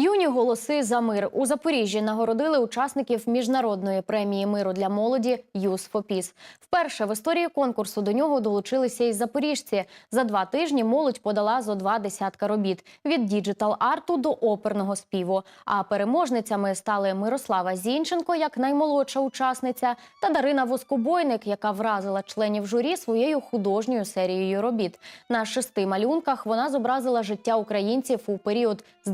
Юні голоси за мир у Запоріжжі нагородили учасників міжнародної премії миру для молоді «Youth for Peace». Вперше в історії конкурсу до нього долучилися й запоріжці. За два тижні молодь подала зо два десятка робіт від діджитал-арту до оперного співу. А переможницями стали Мирослава Зінченко, як наймолодша учасниця, та Дарина Воскобойник, яка вразила членів журі своєю художньою серією робіт. На шести малюнках вона зобразила життя українців у період з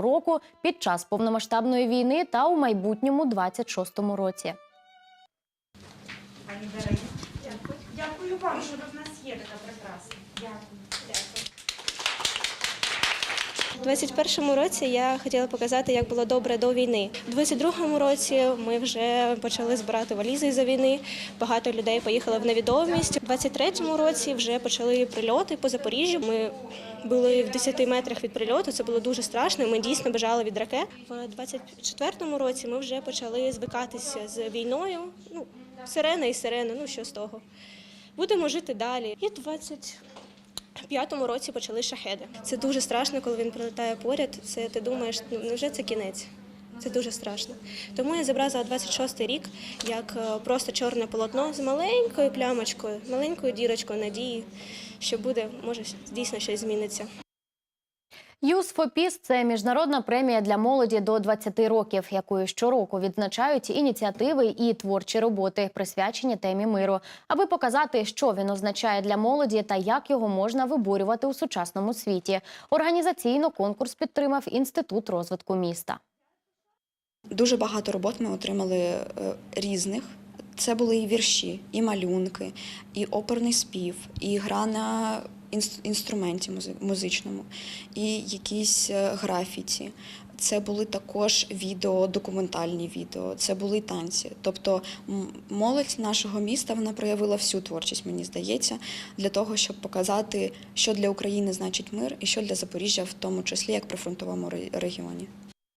21-го року під час повномасштабної війни та у майбутньому 26-му році. Дякую. Вам, що в нас є така прекрасна. Дякую. У 21-му році я хотіла показати, як було добре до війни. У 22-му році ми вже почали збирати валізи за війни. Багато людей поїхали в невідомість. У 23-му році вже почали прильоти по Запоріжжю. Ми були в 10 метрах від прильоту. Це було дуже страшно. Ми дійсно бежали від ракет. В 24-му році ми вже почали звикатися з війною. Ну, сирена і сирена, ну що з того. Будемо жити далі. І 20 в п'ятому році почали шахеди. Це дуже страшно, коли він прилетає поряд. Це ти думаєш, ну невже це кінець? Це дуже страшно. Тому я зобразила 26-й рік як е, просто чорне полотно з маленькою плямочкою, маленькою дірочкою надії, що буде, може, дійсно щось зміниться. For Peace – це міжнародна премія для молоді до 20 років, якою щороку відзначають ініціативи і творчі роботи, присвячені темі миру, аби показати, що він означає для молоді та як його можна виборювати у сучасному світі. Організаційно конкурс підтримав інститут розвитку міста. Дуже багато робот ми отримали е, різних. Це були і вірші, і малюнки, і оперний спів, і гра на інструменті музичному, і якісь е, графіті. Це були також відео, документальні відео, це були танці. Тобто молодь нашого міста вона проявила всю творчість, мені здається, для того, щоб показати, що для України значить мир і що для Запоріжжя, в тому числі як прифронтовому ре- регіоні.